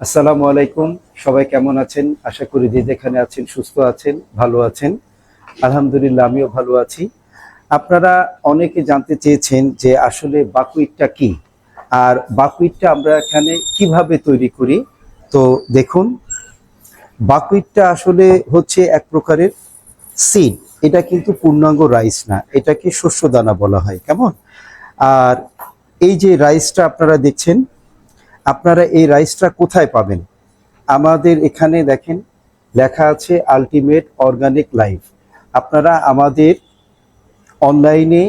আসসালামু আলাইকুম। সবাই কেমন আছেন? আশা করি যে যেখানে আছেন সুস্থ আছেন, ভালো আছেন। আলহামদুলিল্লাহ, আমিও ভালো আছি। আপনারা অনেকে জানতে চেয়েছেন যে আসলে বাকুইটটা কি? আর বাকুইটটা আমরা এখানে কীভাবে তৈরি করি? তো দেখুন, বাকুইটটা আসলে হচ্ছে এক প্রকারের সিড। এটা কিন্তু পূর্ণাঙ্গ রাইস না, এটাকে শস্য দানা বলা হয়। কেমন? আর এই যে রাইসটা আপনারা দেখছেন আপনারা এই রাইসটা কোথায় পাবেন? আমাদের এখানে দেখেন, লেখা আছে আলটিমেট অর্গানিক লাইফ আপনারা আমাদের অনলাইনে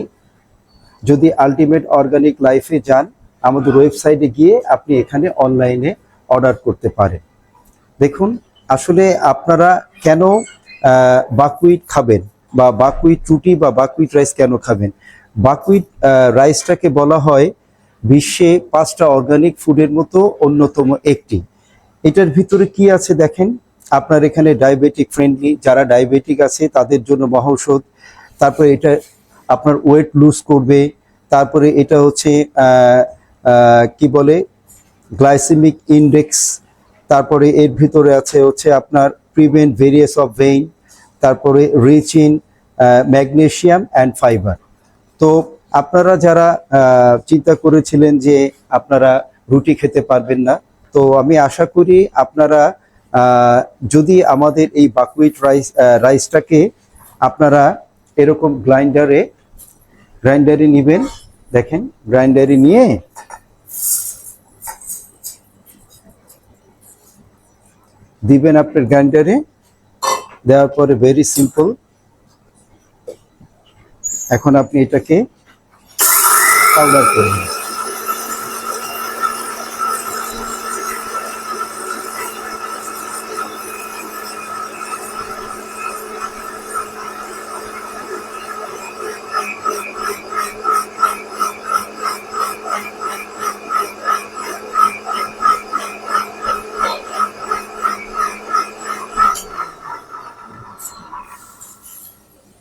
যদি আলটিমেট অর্গানিক লাইফে যান, আমাদের ওয়েবসাইটে গিয়ে আপনি এখানে অনলাইনে অর্ডার করতে পারেন। দেখুন, আসলে আপনারা কেন বাকুইট খাবেন বা বাকুইট রুটি বা বাকুইট রাইস কেন খাবেন? বাকুইট রাইসটাকে বলা হয় বিশ্বে পাঁচটা অর্গানিক ফুডের মতো অন্যতম একটি। এটার ভিতরে কি আছে দেখেন? আপনার এখানে ডায়াবেটিক ফ্রেন্ডলি যারা ডায়াবেটিক আছে, তাদের জন্য মহৌষধ তারপরে এটা আপনার ওয়েট লুজ করবে। তারপরে এটা হচ্ছে কি বলে? গ্লাইসেমিক ইন্ডেক্স তারপরে এর ভিতরে আছে হচ্ছে আপনার প্রিভেন্ট ভেরিয়াস অফ ভেইন তারপরে rich in magnesium and fibre তো আপনারা যারা চিন্তা করেছিলেন যে আপনারা রুটি খেতে পারবেন না, তো আমি আশা করি আপনারা যদি আমাদের এই বাকুইট রাইস রাইসটাকে আপনারা এরকম গ্রাইন্ডারে গ্রাইন্ডারে নেবেন, দেখেন, গ্রাইন্ডারে নিয়ে দিবেন আপনার গ্রাইন্ডারে, দেওয়ার পরে ভেরি সিম্পল এখন আপনি এটাকে পাউডার করুন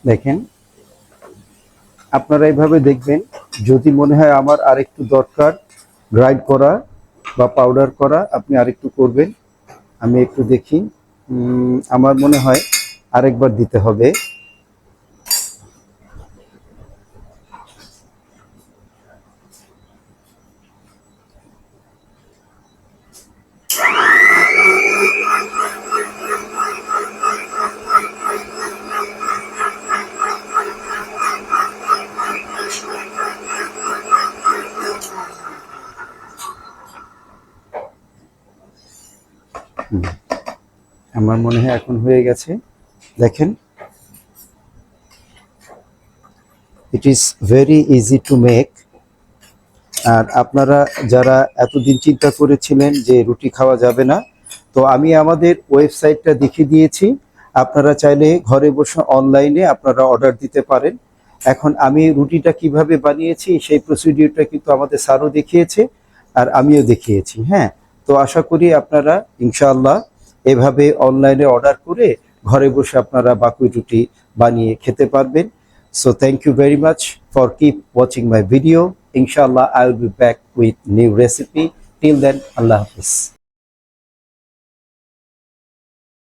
দেখেন আপনারা এইভাবে দেখবেন, যদি মনে হয় আমার আরেকটু দরকার গ্রাইন্ড করা বা পাউডার করা, আপনি আরেকটু করবেন। আমি একটু দেখি। আমার মনে হয় আরেকবার দিতে হবে। আমার মনে হয় এখন হয়ে গেছে। দেখেন। It is very easy to make আর আপনারা যারা এতদিন চিন্তা করেছিলেন যে রুটি খাওয়া যাবে না, তো আমি আমাদের ওয়েবসাইটটা দেখিয়ে দিয়েছি। আপনারা চাইলে ঘরে বসে অনলাইনে আপনারা অর্ডার দিতে পারেন। এখন আমি রুটিটা কীভাবে বানিয়েছি, সেই প্রসিডিওরটা কিন্তু আমাদের স্যারও দেখিয়েছে, আর আমিও দেখিয়েছি হ্যাঁ। তো আশা করি আপনারা ইনশাআল্লাহ এভাবে অনলাইনে অর্ডার করে ঘরে বসে আপনারা বাকুই রুটি বানিয়ে খেতে পারবেন। So thank you very much for keep watching my video ইনশাআল্লাহ I will be back with new recipe till then Allah Hafiz.